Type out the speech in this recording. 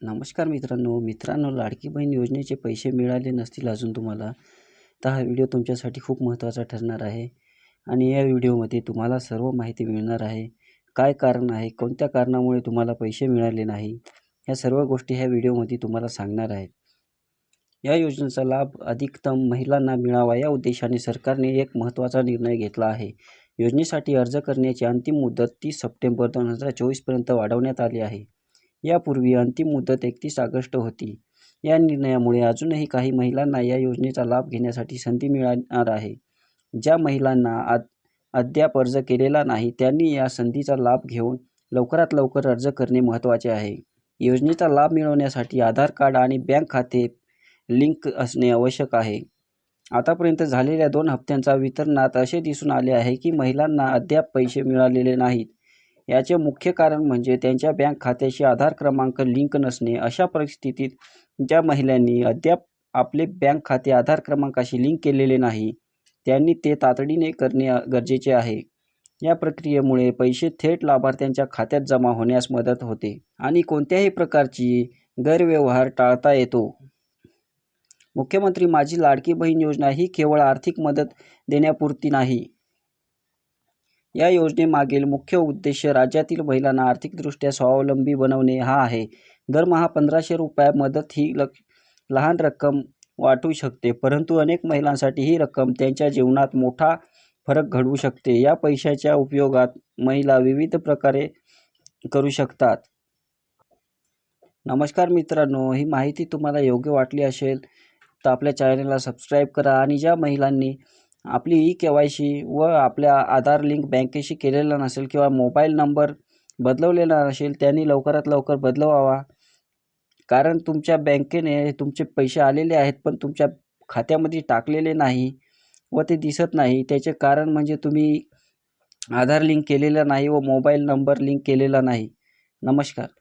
नमस्कार मित्रांनो. मित्रांनो लाडकी बहीण योजनेचे पैसे मिळाले नसतील अजून तुम्हाला तर हा व्हिडिओ तुमच्यासाठी खूप महत्त्वाचा ठरणार आहे. आणि या व्हिडिओमध्ये तुम्हाला सर्व माहिती मिळणार आहे. काय कारण आहे? कोणत्या कारणामुळे तुम्हाला पैसे मिळाले नाही? ह्या सर्व गोष्टी ह्या व्हिडिओमध्ये तुम्हाला सांगणार आहेत या योजनेचा लाभ अधिकतम महिलांना मिळावा या उद्देशाने सरकारने एक महत्त्वाचा निर्णय घेतला आहे. योजनेसाठी अर्ज करण्याची अंतिम मुदत तीस सप्टेंबर दोन हजार चोवीसपर्यंत वाढवण्यात आली आहे. यापूर्वी अंतिम मुदत एकतीस ऑगस्ट होती. या निर्णयामुळे अजूनही काही महिलांना या योजनेचा लाभ घेण्यासाठी संधी मिळणार आहे. ज्या महिलांना अद अद्याप अर्ज केलेला नाही त्यांनी या संधीचा लाभ घेऊन लवकरात लवकर अर्ज करणे महत्त्वाचे आहे. योजनेचा लाभ मिळवण्यासाठी आधार कार्ड आणि बँक खाते लिंक असणे आवश्यक आहे. आतापर्यंत झालेल्या दोन हप्त्यांचा वितरणात असे दिसून आले आहे की महिलांना अद्याप पैसे मिळालेले नाहीत. याचे मुख्य कारण म्हणजे त्यांच्या बँक खात्याशी आधार क्रमांक लिंक नसणे. अशा परिस्थितीत ज्या महिलांनी अद्याप आपले बँक खाते आधार क्रमांकाशी लिंक केलेले नाही त्यांनी ते तातडीने करणे गरजेचे आहे. या प्रक्रियेमुळे पैसे थेट लाभार्थ्यांच्या खात्यात जमा होण्यास मदत होते आणि कोणत्याही प्रकारची गैरव्यवहार टाळता येतो. मुख्यमंत्री माझी लाडकी बहीण योजना ही केवळ आर्थिक मदत देण्यापुरती नाही या योजनेमागील मुख्य उद्देश राज्यातील महिलांना आर्थिकदृष्ट्या स्वावलंबी बनवणे हा आहे. दरमहा पंधराशे रुपये मदत ही लक लहान रक्कम वाटू शकते परंतु अनेक महिलांसाठी ही रक्कम त्यांच्या जीवनात मोठा फरक घडवू शकते. या पैशाच्या उपयोगात महिला विविध प्रकारे करू शकतात. नमस्कार मित्रांनो ही माहिती तुम्हाला योग्य वाटली असेल तर आपल्या चॅनलला सबस्क्राईब करा आणि ज्या महिलांनी आपली ई के वाय सी व आपल्या आधार लिंक बँकेशी केलेला नसेल किंवा मोबाईल नंबर बदलवलेला नसेल त्यांनी लवकरात लवकर बदलवावा. कारण तुमच्या बँकेने तुमचे पैसे आलेले आहेत पण तुमच्या खात्यामध्ये टाकलेले नाही व ते दिसत नाही. त्याचे कारण म्हणजे तुम्ही आधार लिंक केलेलं नाही व मोबाईल नंबर लिंक केलेला नाही. नमस्कार.